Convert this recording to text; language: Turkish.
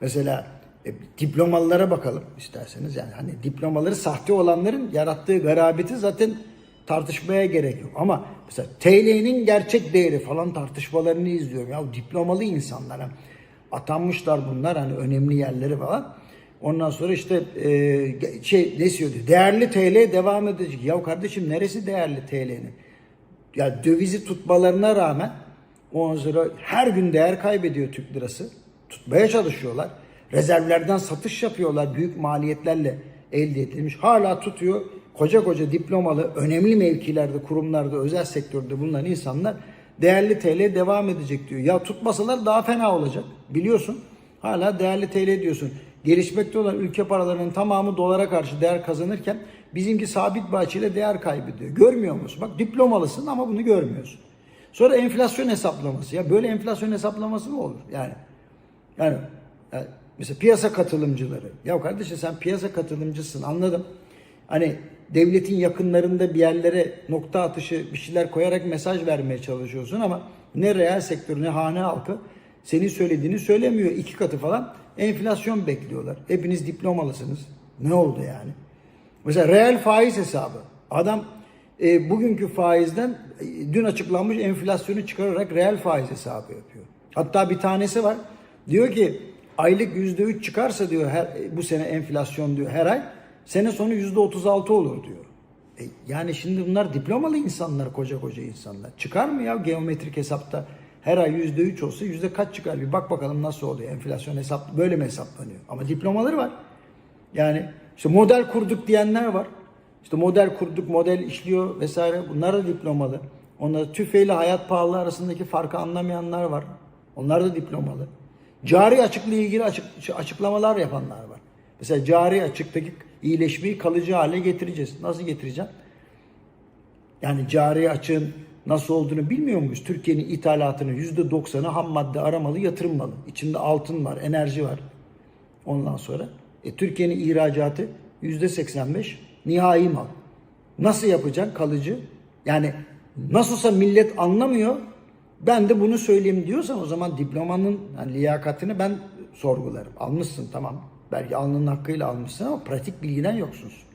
Mesela e, diplomalılara bakalım isterseniz. Yani hani diplomaları sahte olanların yarattığı garabeti zaten tartışmaya gerek yok. Ama mesela TL'nin gerçek değeri falan tartışmalarını izliyorum. Ya diplomalı insanlar. hani atanmışlar bunlar hani önemli yerleri falan. Ondan sonra işte e, şey ne diyordu? Değerli TL devam edecek. Ya kardeşim neresi değerli TL'nin? Ya dövizi tutmalarına rağmen ondan sonra her gün değer kaybediyor Türk lirası. Tutmaya çalışıyorlar. Rezervlerden satış yapıyorlar büyük maliyetlerle elde edilmiş. Hala tutuyor. Koca koca diplomalı, önemli mevkilerde, kurumlarda, özel sektörde bulunan insanlar değerli TL devam edecek diyor. Ya tutmasalar daha fena olacak. Biliyorsun. Hala değerli TL diyorsun. Gelişmekte olan ülke paralarının tamamı dolara karşı değer kazanırken bizimki sabit bahçeyle değer kaybediyor. Görmüyor musun? Bak diplomalısın ama bunu görmüyorsun. Sonra enflasyon hesaplaması. Ya böyle enflasyon hesaplaması mı olur? Yani yani, yani mesela piyasa katılımcıları. Ya kardeşim sen piyasa katılımcısın anladım. Hani devletin yakınlarında bir yerlere nokta atışı bir şeyler koyarak mesaj vermeye çalışıyorsun ama ne reel sektör ne hane halkı senin söylediğini söylemiyor. iki katı falan enflasyon bekliyorlar. Hepiniz diplomalısınız. Ne oldu yani? Mesela reel faiz hesabı. Adam e, bugünkü faizden e, dün açıklanmış enflasyonu çıkararak reel faiz hesabı yapıyor. Hatta bir tanesi var. Diyor ki aylık yüzde üç çıkarsa diyor her, bu sene enflasyon diyor her ay sene sonu yüzde otuz altı olur diyor. E, yani şimdi bunlar diplomalı insanlar koca koca insanlar. Çıkar mı ya geometrik hesapta her ay yüzde üç olsa yüzde kaç çıkar bir bak bakalım nasıl oluyor enflasyon hesap böyle mi hesaplanıyor? Ama diplomaları var. Yani işte model kurduk diyenler var. İşte model kurduk, model işliyor vesaire. Bunlar da diplomalı. Onlar tüfeğiyle hayat pahalı arasındaki farkı anlamayanlar var. Onlar da diplomalı. Cari açıkla ilgili açık, açıklamalar yapanlar var. Mesela cari açıktaki iyileşmeyi kalıcı hale getireceğiz. Nasıl getireceğim? Yani cari açığın nasıl olduğunu bilmiyor muyuz? Türkiye'nin ithalatının %90'ı ham madde aramalı, yatırım malı. İçinde altın var, enerji var. Ondan sonra e, Türkiye'nin ihracatı %85 nihai mal. Nasıl yapacaksın kalıcı? Yani nasılsa millet anlamıyor. Ben de bunu söyleyeyim diyorsan o zaman diplomanın yani liyakatini ben sorgularım. Almışsın tamam. Belki alnının hakkıyla almışsın ama pratik bilgiden yoksunuz.